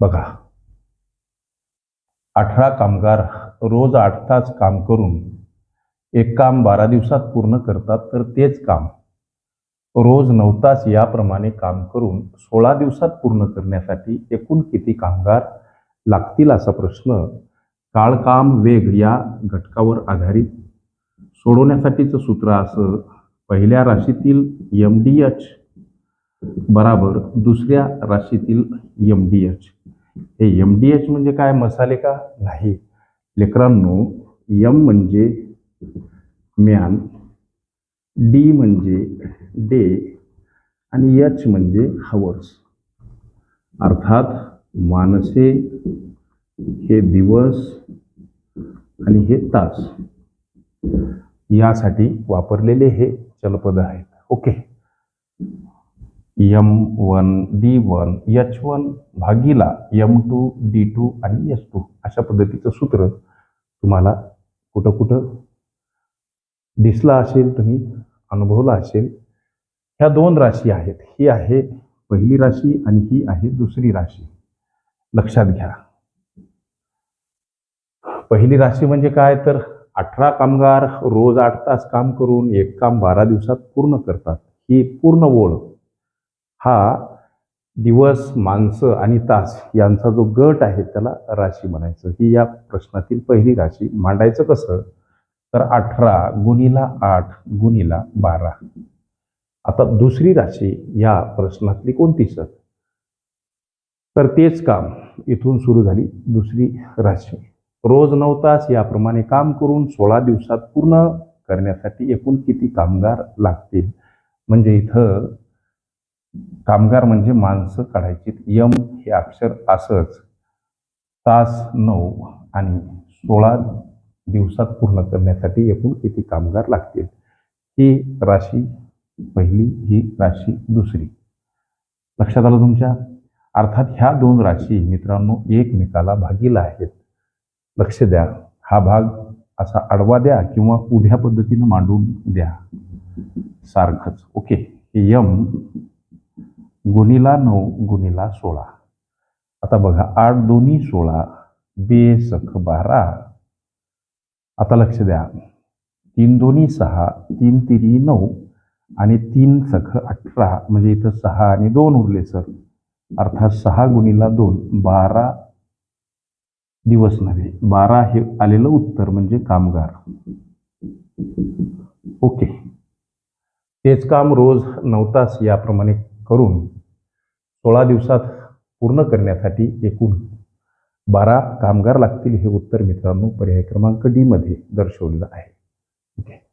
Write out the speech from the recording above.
बघा. अठरा कामगार रोज आठ तास काम करून एक काम बारा दिवसात पूर्ण करतात तर तेच काम. रोज नऊ तास याप्रमाणे काम करून सोळा दिवसात पूर्ण करण्यासाठी एकूण किती कामगार लागतील असा प्रश्न काळ काम वेग या घटकावर आधारित सोडवण्यासाठीचं सूत्र असं पहिल्या राशीतील एम डी एच बराबर दुसऱ्या राशीतील एम डी एच हे एम डी एच म्हणजे काय? मसाले का? नाही. लेकरांनो यम म्हणजे म्यान डी म्हणजे डे आणि यच म्हणजे हवर्स अर्थात मानसे हे दिवस आणि हे तास यासाठी वापरलेले हे चलपद आहेत. Okay. M one D one H one भागीला एम टू डी टू आणि एस टू अशा पद्धतीचं सूत्र तुम्हाला कुठं कुठं दिसला असेल तुम्ही अनुभवला असेल. ह्या दोन राशी आहेत. ही आहे पहिली राशी आणि ही आहे दुसरी राशी. लक्षात घ्या. पहिली राशी म्हणजे काय? तर अठरा कामगार रोज आठ तास काम करून एक काम बारा दिवसात पूर्ण करतात. ही पूर्ण ओळ. हा दिवस माणसं आणि तास यांचा जो गट आहे त्याला राशी म्हणायचं. ही या प्रश्नातील पहिली राशी. मांडायचं कसं? तर अठरा गुणीला आठ गुणीला बारा. आता दुसरी राशी या प्रश्नातली कोणती सर? तर तेच काम इथून सुरू झाली दुसरी राशी. रोज नऊ तास याप्रमाणे काम करून सोळा दिवसात पूर्ण करण्यासाठी एकूण किती कामगार लागतील? म्हणजे इथं कामगार म्हणजे माणसं काढायची. यम हे अक्षर असंच. तास नऊ आणि सोळा दिवसात पूर्ण करण्यासाठी एकूण किती कामगार लागतील? ही राशी पहिली ही राशी दुसरी. लक्षात आलं तुमच्या? अर्थात ह्या दोन राशी मित्रांनो एकमेकाला भागीला आहेत. लक्ष द्या. हा भाग असा आडवा द्या किंवा उभ्या पद्धतीनं मांडून द्या. सारखंच. ओके. यम गुणीला नऊ गुणीला सोळा. आता बघा आठ दोन्ही सोळा बे सख बारा. आता लक्ष द्या. तीन दोन्ही सहा तीन तिरी नऊ आणि तीन सख अठरा. म्हणजे इथं सहा आणि दोन उरले सर. अर्थात सहा गुणीला दोन बारा दिवस नव्हे. बारा हे आलेलं उत्तर म्हणजे कामगार. ओके. तेच काम रोज नऊ तास याप्रमाणे करून सोळा दिवसात पूर्ण करण्यासाठी एकूण बारा कामगार लागतील हे उत्तर मित्रांनो पर्याय क्रमांक डीमध्ये दर्शवलेलं आहे. ओके.